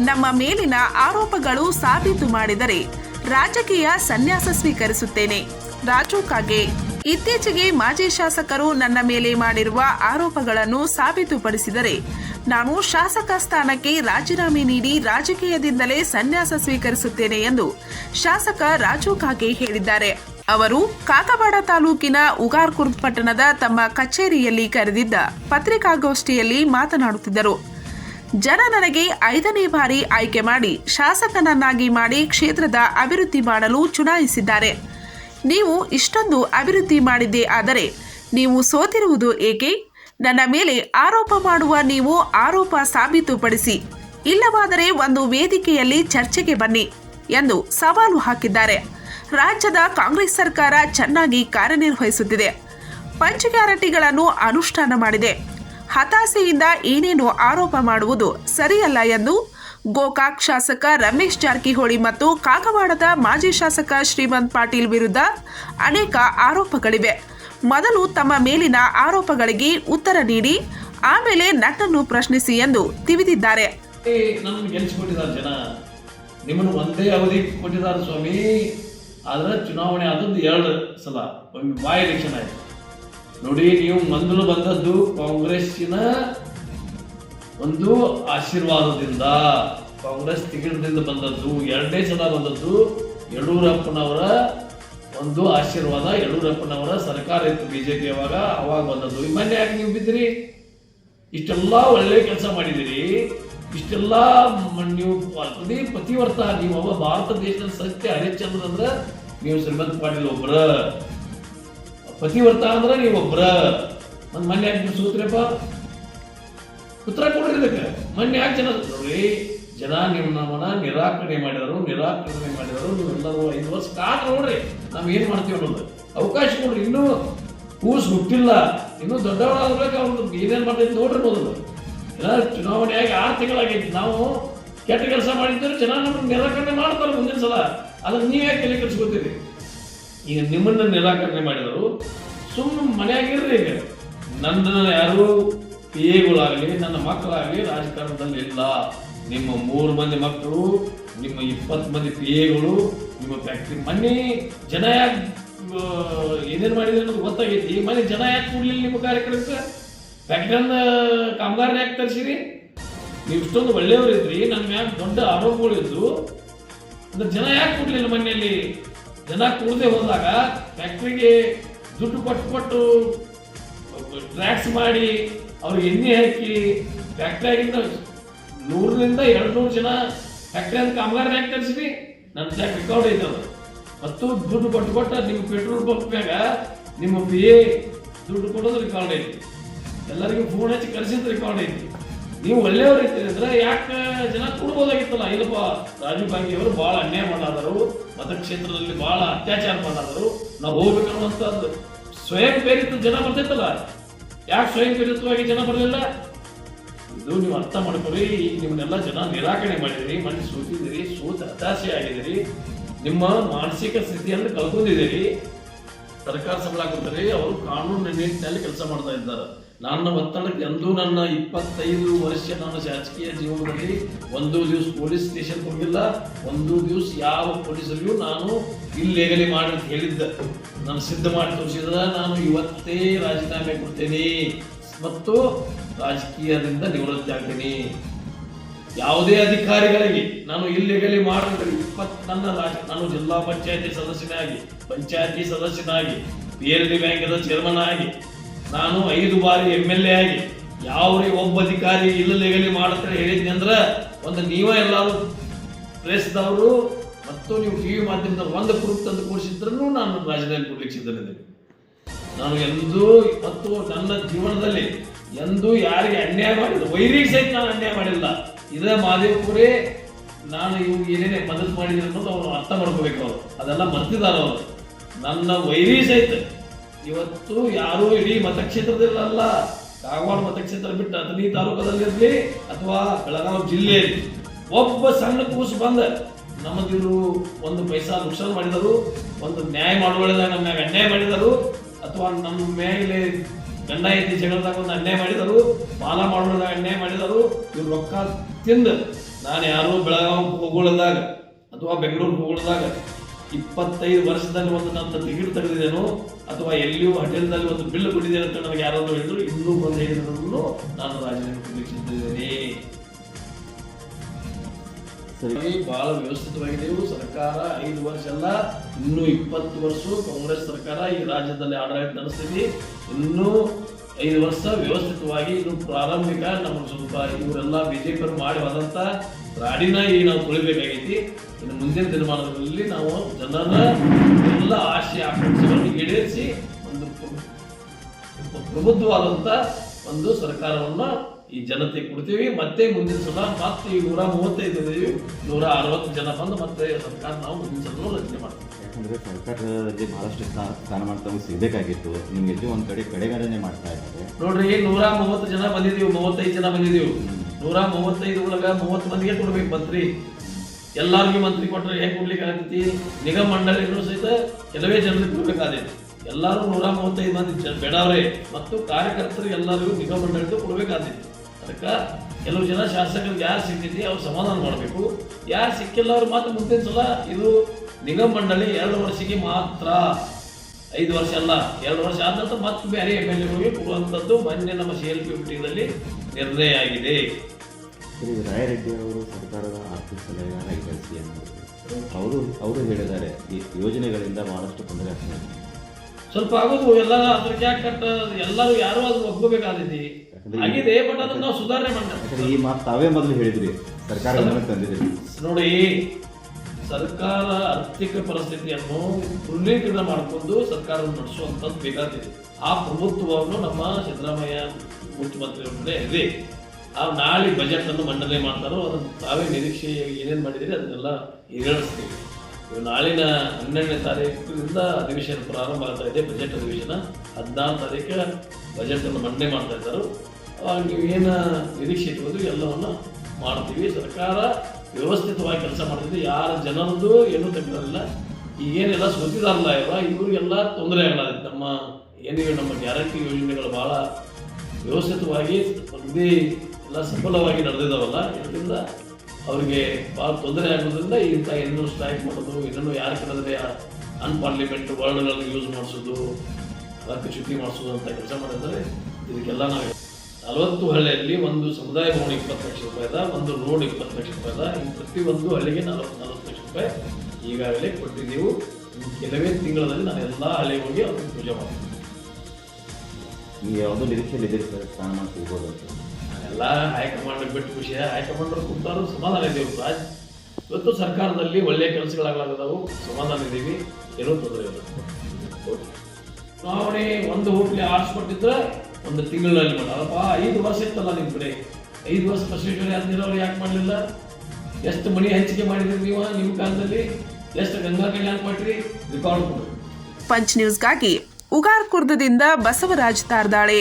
ನಮ್ಮ ಮೇಲಿನ ಆರೋಪಗಳು ಸಾಬೀತು ಮಾಡಿದರೆ ರಾಜಕೀಯ ಸನ್ಯಾಸ ಸ್ವೀಕರಿಸುತ್ತೇನೆ. ರಾಜು ಕಾಗೆ, ಇತ್ತೀಚೆಗೆ ಮಾಜಿ ಶಾಸಕರು ನನ್ನ ಮೇಲೆ ಮಾಡಿರುವ ಆರೋಪಗಳನ್ನು ಸಾಬೀತುಪಡಿಸಿದರೆ ನಾನು ಶಾಸಕ ಸ್ಥಾನಕ್ಕೆ ರಾಜೀನಾಮೆ ನೀಡಿ ರಾಜಕೀಯದಿಂದಲೇ ಸನ್ಯಾಸ ಸ್ವೀಕರಿಸುತ್ತೇನೆ ಎಂದು ಶಾಸಕ ರಾಜು ಕಾಗೆ ಹೇಳಿದ್ದಾರೆ. ಅವರು ಕಾಕವಾಡ ತಾಲೂಕಿನ ಉಗಾರ್ಕುರ್ದ್ ಪಟ್ಟಣದ ತಮ್ಮ ಕಚೇರಿಯಲ್ಲಿ ಕರೆದಿದ್ದ ಪತ್ರಿಕಾಗೋಷ್ಠಿಯಲ್ಲಿ ಮಾತನಾಡುತ್ತಿದ್ದರು. ಜನ ನನಗೆ ಐದನೇ ಬಾರಿ ಆಯ್ಕೆ ಮಾಡಿ ಶಾಸಕನನ್ನಾಗಿ ಮಾಡಿ ಕ್ಷೇತ್ರದ ಅಭಿವೃದ್ಧಿ ಮಾಡಲು ಚುನಾಯಿಸಿದ್ದಾರೆ. ನೀವು ಇಷ್ಟೊಂದು ಅಭಿವೃದ್ಧಿ ಮಾಡಿದ್ದೇ ಆದರೆ ನೀವು ಸೋತಿರುವುದು ಏಕೆ? ನನ್ನ ಮೇಲೆ ಆರೋಪ ಮಾಡುವ ನೀವು ಆರೋಪ ಸಾಬೀತುಪಡಿಸಿ. ಇಲ್ಲವಾದರೆ ಒಂದು ವೇದಿಕೆಯಲ್ಲಿ ಚರ್ಚೆಗೆ ಬನ್ನಿ ಎಂದು ಸವಾಲು ಹಾಕಿದ್ದಾರೆ. ರಾಜ್ಯದ ಕಾಂಗ್ರೆಸ್ ಸರ್ಕಾರ ಚೆನ್ನಾಗಿ ಕಾರ್ಯನಿರ್ವಹಿಸುತ್ತಿದೆ. ಪಂಚ ಗ್ಯಾರಂಟಿಗಳನ್ನು ಅನುಷ್ಠಾನ ಮಾಡಿದೆ. ಹತಾಸೆಯಿಂದ ಏನೇನು ಆರೋಪ ಮಾಡುವುದು ಸರಿಯಲ್ಲ ಎಂದು ಗೋಕಾಕ್ ಶಾಸಕ ರಮೇಶ್ ಜಾರಕಿಹೊಳಿ ಮತ್ತು ಕಾಗವಾಡದ ಮಾಜಿ ಶಾಸಕ ಶ್ರೀಮಂತ್ ಪಾಟೀಲ್ ವಿರುದ್ಧ ಅನೇಕ ಆರೋಪಗಳಿವೆ. ಮೊದಲು ತಮ್ಮ ಮೇಲಿನ ಆರೋಪಗಳಿಗೆ ಉತ್ತರ ನೀಡಿ, ಆಮೇಲೆ ನನ್ನನ್ನು ಪ್ರಶ್ನಿಸಿ ಎಂದು ತಿಳಿದಿದ್ದಾರೆ. ನಮ್ಮನ್ನು ಒಂದೇ ಅವಧಿ ಕೊಟ್ಟಿದ್ದಾರೆ ಸ್ವಾಮಿ. ಆದ್ರೆ ಚುನಾವಣೆ ಆದದ್ದು ಎರಡು ಸಲ. ಬಾಯ್ ಎಲೆಕ್ಷನ್ ಆಯ್ತು. ನೋಡಿ, ನೀವು ಮೊದಲು ಬಂದದ್ದು ಕಾಂಗ್ರೆಸ್ಸಿನ ಒಂದು ಆಶೀರ್ವಾದದಿಂದ. ಕಾಂಗ್ರೆಸ್ ಟಿಕೆಟ್ದಿಂದ ಬಂದದ್ದು, ಎರಡನೇ ಸಲ ಬಂದದ್ದು ಯಡಿಯೂರಪ್ಪನವರ ಒಂದು ಆಶೀರ್ವಾದ. ಯಡಿಯೂರಪ್ಪನವರ ಸರ್ಕಾರ ಇತ್ತು ಬಿಜೆಪಿ ಅವಾಗ ಅವಾಗ ಬಂದದ್ದು. ಮೊನ್ನೆ ಯಾಕೆ ನೀವು ಬಿದ್ದಿರಿ? ಇಷ್ಟೆಲ್ಲ ಒಳ್ಳೆ ಕೆಲಸ ಮಾಡಿದಿರಿ ಇಷ್ಟೆಲ್ಲ ನೀವು ಪ್ರತಿ ಪ್ರತಿವರ್ತ, ನೀವು ಅವ ಭಾರತ ದೇಶದ ಸತ್ಯ ಹರಿಶ್ಚಂದ್ರ ಅಂದ್ರೆ ನೀವು ಶ್ರೀಮಂತ ಪಾಟೀಲ್ ಒಬ್ರ. ಪತಿವರ್ತ ಅಂದ್ರೆ ನೀವು ಒಬ್ರ ಒಂದು ಮೊನ್ನೆ ಯಾಕೆ ಸೂತ್ರಪ್ಪ ಉತ್ತರ ಕೊಡ್ರಿ ಇದಕ್ಕೆ ಮೊನ್ನೆ ಯಾಕೆ ಜನ ನೋಡ್ರಿ ಜನ ನಿಮ್ಮನ್ನ ನಿರಾಕರಣೆ ಮಾಡಿದರು ನಿರಾಕರಣೆ ಮಾಡಿದರು. ನೀವೆಲ್ಲರೂ ಐದು ವರ್ಷ ಕಾಲ ನೋಡ್ರಿ, ನಾವ್ ಏನ್ ಮಾಡ್ತೀವಿ ಅನ್ನೋದು. ಅವಕಾಶ ಕೊಡ್ರಿ. ಇನ್ನೂ ಕೂಸ್ ಹುಟ್ಟಿಲ್ಲ. ಇನ್ನೂ ದೊಡ್ಡವರಾಗಬೇಕು. ಅವ್ರದ್ದು ಏನೇನು ಮಾಡ್ತೈತೆ ನೋಡ್ರಿ ಮೊದಲು. ಎಲ್ಲ ಚುನಾವಣೆಯಾಗಿ ಆರು ತಿಂಗಳಾಗೈತಿ. ನಾವು ಕೆಟ್ಟ ಕೆಲಸ ಮಾಡಿದ್ರು ಜನ ನಮ್ಮ ನಿರಾಕರಣೆ ಮಾಡ್ತಾರೆ ಮುಂದಿನ ಸಲ. ಅದನ್ನ ನೀವೇ ಯಾಕೆ ತಲೆ ಕೆಡಿಸ್ಕೊತೀರಿ ಈಗ ನಿಮ್ಮನ್ನ ನಿರಾಕರಣೆ ಮಾಡಿದರು ಸುಮ್ಮನೆ ಮನೆಯಾಗಿರ್ರಿ ಈಗ. ನನ್ನ ಯಾರು ಪಿ ಎಗಳಾಗಲಿ ನನ್ನ ಮಕ್ಕಳಾಗಲಿ ರಾಜಕಾರಣದಲ್ಲಿ ಇಲ್ಲ. ನಿಮ್ಮ ಮೂರು ಮಂದಿ ಮಕ್ಕಳು, ನಿಮ್ಮ ಇಪ್ಪತ್ತು ಮಂದಿ ಪಿ ಎಗಳು ನಿಮ್ಮ ಫ್ಯಾಕ್ಟ್ರಿ ಮನೆ ಜನ ಯಾಕೆ ಏನೇನು ಮಾಡಿದ್ರೆ ಅನ್ನೋದು ಗೊತ್ತಾಗೈತಿ. ಮನೆ ಜನ ಯಾಕೆ ಕೂಡಲಿಲ್ಲ ನಿಮ್ಮ ಕಾರ್ಯಕ್ರಮಕ್ಕೆ? ಫ್ಯಾಕ್ಟ್ರಿಯನ್ನ ಕಾಮಗಾರನ ಯಾಕೆ ತರಿಸಿರಿ? ನೀವು ಇಷ್ಟೊಂದು ಒಳ್ಳೆಯವರಿದ್ರಿ ನನ್ನ ಮ್ಯಾಗ ದೊಡ್ಡ ಆರೋಪಗಳಿದ್ದು, ಅಂದ್ರೆ ಜನ ಯಾಕೆ ಕೂಡಲಿಲ್ಲ ಮನೆಯಲ್ಲಿ? ಜನ ಕೂಡದೆ ಹೋದಾಗ ಫ್ಯಾಕ್ಟ್ರಿಗೆ ದುಡ್ಡು ಕೊಟ್ಟು ಕೊಟ್ಟು ಟ್ರ್ಯಾಕ್ಸ್ ಮಾಡಿ ಅವ್ರಿಗೆ ಎಣ್ಣೆ ಹಾಕಿ ಫ್ಯಾಕ್ಟ್ರಿಯಾಗಿಂದ ನೂರರಿಂದ ಎರಡು ನೂರು ಜನ ಫ್ಯಾಕ್ಟ್ರಿ ಅಂತ ಕಾಮಗಾರನ ಯಾಕೆ ತರಿಸಿರಿ ನನ್ನ ಜಾಕ್ ರೆಕಾರ್ಡ್ ಐತೆ ಅದು. ಮತ್ತು ದುಡ್ಡು ಕೊಟ್ಟು ಕೊಟ್ಟ ನಿಮ್ಮ ಪೆಟ್ರೋಲ್ ಮ್ಯಾಗ ನಿಮ್ಮ ಪಿ ದುಡ್ಡು ಕೊಡೋದು ರೆಕಾರ್ಡ್ ಐತಿ. ಎಲ್ಲರಿಗೂ ಫೋನ್ ಹಚ್ಚಿ ಕರೆಸಿದ್ದು ರೆಕಾರ್ಡ್ ಐತಿ. ನೀವು ಒಳ್ಳೆಯವ್ರು ಅಂದ್ರೆ ಯಾಕೆ ಜನ ಕೊಡ್ಬೋದಾಗಿತ್ತಲ್ಲ? ಇಲ್ಲಪ್ಪ, ರಾಜೀವ್ ಗಾಂಧಿ ಅವರು ಬಹಳ ಅನ್ಯಾಯ ಮಾಡಾದರು ಮತಕ್ಷೇತ್ರದಲ್ಲಿ ಬಹಳ ಅತ್ಯಾಚಾರ ಮಾಡಾದರು ನಾವು ಹೋಗ್ಬೇಕನ್ನುವಂಥದ್ದು. ಸ್ವಯಂ ಪ್ರೇರಿತ ಜನ ಬರ್ತೈತಲ್ಲ ಯಾಕೆ ಸ್ವಯಂ ಪ್ರೇರಿತವಾಗಿ ಜನ ಬರಲಿಲ್ಲ? ಇದು ನೀವು ಅರ್ಥ ಮಾಡ್ಕೊಳ್ಳಿ. ಈಗ ನಿಮ್ಮನ್ನೆಲ್ಲ ಜನ ನಿರಾಕರಣೆ ಮಾಡಿದಿರಿ ಮನೆ ಸೋತಿದ್ದೀರಿ, ಸೋತ ಹತಾಶೆ ಆಗಿದ್ದೀರಿ. ನಿಮ್ಮ ಮಾನಸಿಕ ಸ್ಥಿತಿಯನ್ನು ಕಳ್ಕೊಂಡಿದ್ದೀರಿ. ಸರ್ಕಾರ ಸಂಬಳ ಕೊಡ್ತಾರೆ, ಅವರು ಕಾನೂನು ನಿಟ್ಟಿನಲ್ಲಿ ಕೆಲಸ ಮಾಡ್ತಾ ಇದ್ದಾರೆ. ನನ್ನ ಒತ್ತಡಕ್ಕೆ ಎಂದೂ ನನ್ನ ಇಪ್ಪತ್ತೈದು ವರ್ಷ ನನ್ನ ಶಾಸಕೀಯ ಜೀವನದಲ್ಲಿ ಒಂದು ದಿವಸ ಪೊಲೀಸ್ ಸ್ಟೇಷನ್ ಹೋಗಿಲ್ಲ, ಒಂದು ದಿವಸ ಯಾವ ಪೊಲೀಸರಿಗೂ ನಾನು ಇಲ್ಲೇಗಲಿ ಮಾಡಿ ಅಂತ ಹೇಳಿದ್ದ. ನಾನು ಸಿದ್ಧ ಮಾಡಿ ತೋರಿಸಿದ, ನಾನು ಇವತ್ತೇ ರಾಜೀನಾಮೆ ಕೊಡ್ತೇನೆ. ಮತ್ತು ರಾಜಕೀಯದಿಂದ ನಿವೃತ್ತಿ ಆಗ್ತೀನಿ. ಯಾವುದೇ ಅಧಿಕಾರಿಗಳಿಗೆ ನಾನು ಇಲ್ಲಿಗಲಿ ಮಾಡಿದ್ರೆ ಇಪ್ಪತ್ತು ನನ್ನ ರಾಜ, ನಾನು ಜಿಲ್ಲಾ ಪಂಚಾಯತಿ ಸದಸ್ಯನಾಗಿ ಪಂಚಾಯತಿ ಸದಸ್ಯನಾಗಿ, ಪಿ ಎಲ್ ಡಿ ಚೇರ್ಮನ್ ಆಗಿ ನಾನು ಐದು ಬಾರಿ ಎಂ ಎಲ್ ಎ ಆಗಿ ಯಾವುದೇ ಒಬ್ಬ ಅಧಿಕಾರಿ ಇಲ್ಲಲೆಗಲಿ ಮಾಡುತ್ತಾರೆ ಹೇಳಿದ್ನಿ ಅಂದ್ರೆ ಒಂದು ನೀವೇ ಎಲ್ಲರೂ ಪ್ರೆಸ್ದವರು ಮತ್ತು ನೀವು ಟಿ ವಿ ಮಾಧ್ಯಮದ ಒಂದು ಪ್ರೂಫ್ ತಂದು ಕೂಡಿಸಿದ್ರು ನಾನು ರಾಜೀನಾಮೆ ಕೊಡ್ಲಿಕ್ಕೆ ಸಿದ್ಧನಿದ್ದೇನೆ. ನಾನು ಎಂದೂ ಮತ್ತು ನನ್ನ ಜೀವನದಲ್ಲಿ ಎಂದೂ ಯಾರಿಗೆ ಅನ್ಯಾಯ ಮಾಡಿಲ್ಲ. ವೈರಿಗೆ ಸಹಿತ ನಾನು ಅನ್ಯಾಯ ಮಾಡಿಲ್ಲ. ಇದೇ ಮಾದೇವಪುರೇ ನಾನು ಇವು ಏನೇನೇ ಮದತ್ ಮಾಡಿದ್ದೀನಿ ಅನ್ನೋದು ಅವರು ಅರ್ಥ ಮಾಡ್ಕೋಬೇಕು ಅವರು. ಅದೆಲ್ಲ ಮರ್ತಿದ್ದಾರೆ ಅವರು. ನನ್ನ ವೈರಿ ಸಹಿತ ಇವತ್ತು ಯಾರೂ ಇಡೀ ಮತಕ್ಷೇತ್ರದಲ್ಲ ಕಾಗವಾಡ ಮತಕ್ಷೇತ್ರ ಬಿಟ್ಟು ಅಥಣಿ ತಾಲೂಕದಲ್ಲಿರಲಿ ಅಥವಾ ಬೆಳಗಾವಿ ಜಿಲ್ಲೆಯಲ್ಲಿ. ಒಬ್ಬ ಸಣ್ಣ ಕೂಸು ಬಂದ, ನಮ್ಮದಿವರು ಒಂದು ಪೈಸಾ ನುಕ್ಸಾನ್ ಮಾಡಿದರು, ಒಂದು ನ್ಯಾಯ ಮಾಡುವಳಿದಾಗ ನಮ್ಮ ಮ್ಯಾಗ ಅನ್ಯಾಯ ಮಾಡಿದರು, ಅಥವಾ ನಮ್ಮ ಮೇಲೆ ಗಂಡ ಐತಿ ಜಗಳದಾಗ ಒಂದು ಅನ್ಯಾಯ ಮಾಡಿದರು ಬಾಲ ಮಾಡುವಳಿದಾಗ ಅನ್ಯಾಯ ಮಾಡಿದರು, ಇವ್ರು ರೊಕ್ಕ ತಿಂದು, ನಾನು ಯಾರು ಬೆಳಗಾವಿ ಹೋಗೋಳದಾಗ ಅಥವಾ ಬೆಂಗಳೂರು ಹೋಗೋಳದಾಗ ಇಪ್ಪತ್ತೈದು ವರ್ಷದಲ್ಲಿ ಒಂದು ನನ್ನ ಟಿಕೆಟ್ ತೆಗೆದಿದ್ದೇನೋ ಅಥವಾ ಎಲ್ಲಿಯೂ ಹೋಟೆಲ್ನಲ್ಲಿ ಒಂದು ಬಿಲ್ ಕೊಟ್ಟಿದ್ದೇನೆ ಅಂತ ನನಗೆ ಯಾರಾದರೂ ಹೇಳಿದ್ರು ಇನ್ನೂ ಬಂದು ಹೇಳಿದ್ರು ನಾನು ರಾಜೀನಾಮೆ ಕೊಡಲಿಕ್ಕೆ ಸಿದ್ಧಿದ್ದೇನೆ ಸರಿ ಬಹಳ ವ್ಯವಸ್ಥಿತವಾಗಿದೆವು ಸರ್ಕಾರ ಐದು ವರ್ಷ ಅಲ್ಲ ಇನ್ನೂ ಇಪ್ಪತ್ತು ವರ್ಷ ಕಾಂಗ್ರೆಸ್ ಸರ್ಕಾರ ಈ ರಾಜ್ಯದಲ್ಲಿ ಆಡಳಿತ ನಡೆಸ್ತೀವಿ ಇನ್ನೂ ಐದು ವರ್ಷ ವ್ಯವಸ್ಥಿತವಾಗಿ ಇದು ಪ್ರಾರಂಭಿಕ. ನಮ್ಮ ಸ್ವಲ್ಪ ಇವರೆಲ್ಲ ಬಿಜೆಪಿಯವರು ಮಾಡಿ ಹೋದಂತ ರಾಡಿನ ಈಗ ನಾವು ತೊಳಿಬೇಕಾಗೈತಿ ಇನ್ನು ಮುಂದಿನ ದಿನಮಾನದಲ್ಲಿ ನಾವು ಜನರ ಎಲ್ಲ ಆಶೆ, ಆಕಾಂಕ್ಷೆಗಳನ್ನು ಈಡೇರಿಸಿ ಒಂದು ಪ್ರಬುದ್ಧವಾದಂಥ ಒಂದು ಸರ್ಕಾರವನ್ನ ಈ ಜನತೆ ಕೊಡ್ತೀವಿ. ಮತ್ತೆ ಮುಂದಿನ ಸಲ ಮತ್ತೆ ನೂರ ಮೂವತ್ತೈದು ನೂರ ಅರವತ್ತು ಜನ ಬಂದು ಮತ್ತೆ ಸರ್ಕಾರ ನಾವು ಮುಂದಿನ ಸಲ ರಚನೆ ಮಾಡ್ತೀವಿ. ಯಾಕಂದ್ರೆ ಸರ್ಕಾರದಲ್ಲಿ ಬಹಳಷ್ಟು ಸ್ಥಾ- ಸ್ಥಾನಮಾನ ತಮಗೆ ಸಿಗಬೇಕಾಗಿತ್ತು. ನಿಮಗೆ ಒಂದು ಒಂದ್ ಕಡೆ ಕಡೆಗಣನೆ ಮಾಡ್ತಾ ಇದ್ದಾರೆ. ನೋಡ್ರಿ ನೂರ ಮೂವತ್ತು ಜನ ಬಂದಿದೀವಿ ಮೂವತ್ತೈದು ಜನ ಬಂದಿದೀವಿ ನೂರ ಮೂವತ್ತೈದು ಒಳಗ ಮೂವತ್ತು ಮಂದಿಗೆ ಕೊಡ್ಬೇಕು ಮಂತ್ರಿ. ಎಲ್ಲರಿಗೂ ಮಂತ್ರಿ ಕೊಟ್ಟರೆ ಹೇಗೆ ಕೊಡ್ಲಿಕ್ಕೆ ಆಗ್ತೈತಿ? ನಿಗಮ ಮಂಡಳಿಗಳು ಸಹಿತ ಕೆಲವೇ ಜನರಿಗೆ ಕೊಡ್ಬೇಕಾದೈತಿ ಎಲ್ಲರೂ ನೂರ ಮೂವತ್ತೈದು ಮಂದಿ ಜನ ಬೇಡವ್ರೆ. ಮತ್ತು ಕಾರ್ಯಕರ್ತರು ಎಲ್ಲರಿಗೂ ನಿಗಮ ಮಂಡಳಿಗೆ ಕೊಡ್ಬೇಕಾದೈತಿ ಅದಕ್ಕೆ ಕೆಲವು ಜನ ಶಾಸಕರಿಗೆ ಯಾರು ಸಿಗ್ತೈತಿ ಅವ್ರು ಸಮಾಧಾನ ಮಾಡಬೇಕು. ಯಾರು ಸಿಕ್ಕಿಲ್ಲ ಅವ್ರು ಮಾತ್ರ ಮುಂದಿನ ಸಲ ಇದು ನಿಗಮ ಮಂಡಳಿ ಎರಡು ವರ್ಷಕ್ಕೆ ಮಾತ್ರ ಐದು ವರ್ಷ ಅಲ್ಲ ಎರಡು ವರ್ಷ ಆದ ನಂತರ ಮತ್ತೆ ಬೇರೆ ಎಂ ಎಲ್ ಎಗಳಿಗೆ ಕೊಡುವಂಥದ್ದು ಮೊನ್ನೆ ನಮ್ಮ ಸಿ ಎಲ್ ಪಿ ಮೀಟಿಂಗ್ನಲ್ಲಿ ನಿರ್ಣಯ ಆಗಿದೆ. ರಾಯರೆಡ್ಡಿ ಅವರು ಸರ್ಕಾರದ ಆರ್ಥಿಕ ಸಲಹೆಗಾರ ಸಿ ಎಂ ಅವರು. ಅವರು ಹೇಳಿದ್ದಾರೆ ಈ ಯೋಜನೆಗಳಿಂದ ಬಹಳಷ್ಟು ತೊಂದರೆ ಆಗ್ತದೆ ಸ್ವಲ್ಪ ಆಗೋದು ಎಲ್ಲ ಅದ್ರಕ್ಕೆ ಯಾಕೆ ಕಟ್ಟ ಎಲ್ಲರೂ ಯಾರು ಅದು ಯಾಕಂದ್ರೆ ಆಗಿದೆ ಬಟ್ ಅದನ್ನು ನಾವು ಸುಧಾರಣೆ ಮಾಡ್ತಾರೆ ಈ ಮಾತು ತಾವೇ ಮೊದಲು ಹೇಳಿದ್ರಿ ಸರ್ಕಾರ ತಂದಿದ್ರಿ ನೋಡಿ ಸರ್ಕಾರ ಆರ್ಥಿಕ ಪರಿಸ್ಥಿತಿಯನ್ನು ಉಲ್ಲೇಖನ ಮಾಡಿಕೊಂಡು ಸರ್ಕಾರವನ್ನು ನಡೆಸುವಂಥದ್ದು ಬೇಕಾಗ್ತಿದೆ ಆ ಪ್ರಭುತ್ವವನ್ನು ನಮ್ಮ ಸಿದ್ದರಾಮಯ್ಯ ಮುಖ್ಯಮಂತ್ರಿಗಳ ಇದೆ. ಆ ನಾಳೆ ಬಜೆಟ್ ಅನ್ನು ಮಂಡನೆ ಮಾಡ್ತಾರೋ ಅದನ್ನು ತಾವೇ ನಿರೀಕ್ಷೆ ಏನೇನು ಮಾಡಿದಿರಿ ಅದನ್ನೆಲ್ಲ ಈಡೇರಿಸ್ತೀವಿ. ನಾಳಿನ ಹನ್ನೆರಡನೇ ತಾರೀಕಿನಿಂದ ಅಧಿವೇಶನ ಪ್ರಾರಂಭ ಆಗ್ತಾ ಇದೆ ಬಜೆಟ್ ಅಧಿವೇಶನ. ಹದಿನಾರು ತಾರೀಕು ಬಜೆಟ್ ಅನ್ನು ಮಂಡನೆ ಮಾಡ್ತಾ ಇದ್ದಾರೆ. ನೀವು ಏನು ನಿರೀಕ್ಷೆ ಇಟ್ಕೊಂಡು ಎಲ್ಲವನ್ನು ಮಾಡ್ತೀವಿ. ಸರ್ಕಾರ ವ್ಯವಸ್ಥಿತವಾಗಿ ಕೆಲಸ ಮಾಡ್ತಿದೆ ಯಾರ ಜನರದ್ದು ಏನೂ ಈ ಈಗೇನೆಲ್ಲ ಸೋತಿದಾರಲ್ಲ ಇವ. ಇವ್ರಿಗೆಲ್ಲ ತೊಂದರೆ ಆಗಲ್ಲ ನಮ್ಮ ಏನಿವೆ ನಮ್ಮ ಗ್ಯಾರಂಟಿ ಯೋಜನೆಗಳು ಭಾಳ ವ್ಯವಸ್ಥಿತವಾಗಿ ಒಂದೇ ಎಲ್ಲ ಸಫಲವಾಗಿ ನಡೆದಿದ್ದಾವಲ್ಲ ಇದರಿಂದ ಅವರಿಗೆ ಭಾಳ ತೊಂದರೆ ಆಗೋದ್ರಿಂದ ಇಂಥ ಇನ್ನೂ ಸ್ಟ್ರೈಕ್ ಮಾಡೋದು ಇನ್ನೂ ಯಾರು ಕರೆದ್ರೆ ಅನ್ಪಾರ್ಲಿಮೆಂಟ್ ವರ್ಡ್ಗಳನ್ನು ಯೂಸ್ ಮಾಡಿಸೋದು ಅದಕ್ಕೆ ಚುಟ್ಟಿ ಮಾಡಿಸೋದು ಅಂತ ಕೆಲಸ ಮಾಡಿದರೆ ಇದಕ್ಕೆಲ್ಲ ನಾವು ನಲವತ್ತು ಹಳ್ಳಿಯಲ್ಲಿ ಒಂದು ಸಮುದಾಯ ಭವನ ಇಪ್ಪತ್ತು ಲಕ್ಷ ರೂಪಾಯಿದ ಒಂದು ರೋಡ್ ಇಪ್ಪತ್ತು ಲಕ್ಷ ರೂಪಾಯಿದ ಈ ಪ್ರತಿಯೊಂದು ಹಳ್ಳಿಗೆ ನಲವತ್ತು ನಲವತ್ತು ಲಕ್ಷ ರೂಪಾಯಿ ಈಗಾಗಲೇ ಕೊಟ್ಟಿದ್ದೀವಿ. ಕೆಲವೇ ತಿಂಗಳಲ್ಲಿ ನಾನು ಎಲ್ಲ ಹಳ್ಳಿಗೆ ಹೋಗಿ ಅವ್ರಿಗೆ ಪೂಜೆ ಮಾಡ್ತೀನಿ. ನೀವು ಯಾವುದೋ ನಿರೀಕ್ಷೆಯಲ್ಲಿ ಇದ್ದೀರಿ ಸರ್ ಸ್ಥಾನಮಾನ ಸಿಗ್ಬೋದು ಅಂತ? ಎಲ್ಲ ಹೈಕಮಾಂಡ್ ಬಿಟ್ಟು ಖುಷಿ. ಹೈಕಮಾಂಡ್ ಕೂತಾರು ಸಮಾಧಾನ ಇದ್ದೀವಿ ರಾಜ್ ಇವತ್ತು ಸರ್ಕಾರದಲ್ಲಿ ಒಳ್ಳೆಯ ಕೆಲಸಗಳಾಗಲಾಗದವು. ಸಮಾಧಾನ ಇದ್ದೀವಿ. ಏನೂ ತೊಂದರೆ ಇಲ್ಲ. ಚುನಾವಣೆ ಒಂದು ಹೋಟ್ಲಿ ಆರಿಸ್ಕೊಟ್ಟಿದ್ರೆ ಒಂದು ತಿಂಗಳಲ್ಲಿ ಮಾಡಪ್ಪ ಐದು ವರ್ಷ ಇತ್ತಲ್ಲ ನಿಮ್ಮ ಕಡೆ? ಐದು ವರ್ಷ ಬಸವೇಶ್ವರ ಯಾರು ಯಾಕೆ ಮಾಡಲಿಲ್ಲ? ಎಷ್ಟು ಮನಿ ಹಂಚಿಕೆ ಮಾಡಿದ್ರಿ ನೀವು ನಿಮ್ಮ ಕಾಲದಲ್ಲಿ? ಎಷ್ಟು ಗಂಗಾ ಕಲ್ಯಾಣ ಮಾಡಿರಿ ರೆಕಾರ್ಡ್ ಕೊಡ್ರಿ ಪಂಚ್ ನ್ಯೂಸ್ಗಾಗಿ ಉಗಾರ್ ಕುರ್ದದಿಂದ ಬಸವರಾಜ್ ತಾರ್ದಾಳೆ.